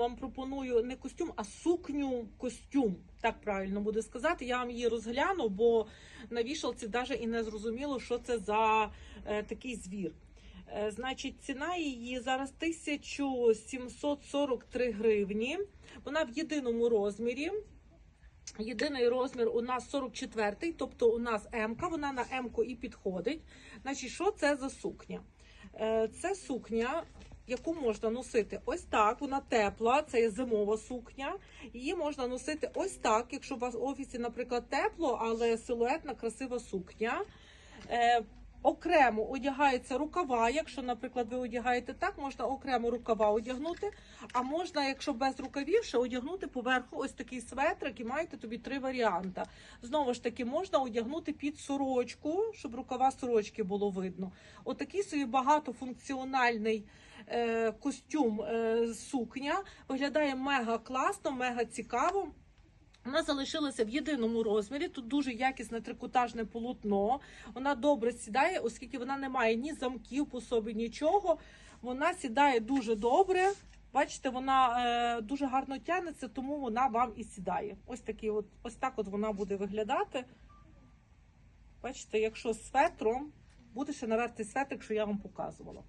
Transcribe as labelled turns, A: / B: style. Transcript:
A: вам пропоную не костюм, а сукню костюм. Так правильно буде сказати. Я вам її розгляну, бо на вішалці навіть і не зрозуміло, що це за е, такий звір. Е, значить, ціна її зараз 1743 гривні. Вона в єдиному розмірі. Єдиний розмір у нас 44-й, тобто у нас М, вона на М і підходить. Значить, що це за сукня? Е, Це сукня, яку можна носити ось так. Вона тепла, це є зимова сукня. Її можна носити ось так, якщо у вас в офісі, наприклад, тепло, але силуетна, красива сукня. Окремо одягаються рукава. Якщо, наприклад, ви одягаєте так, можна окремо рукава одягнути. А можна, якщо без рукавів, ще одягнути поверху ось такий светрик і маєте тобі три варіанти. Знову ж таки, можна одягнути під сорочку, щоб рукава сорочки було видно. Отакий собі багатофункціональний е, костюм е, сукня виглядає мега класно, мега цікаво. Вона залишилася в єдиному розмірі. Тут дуже якісне трикотажне полотно. Вона добре сідає, оскільки вона не має ні замків по собі, нічого. Вона сідає дуже добре. Бачите, вона е, дуже гарно тягнеться, тому вона вам і сідає. Ось такий от, ось так от вона буде виглядати. Бачите, якщо з светром, буде ще наверти светрик, що я вам показувала.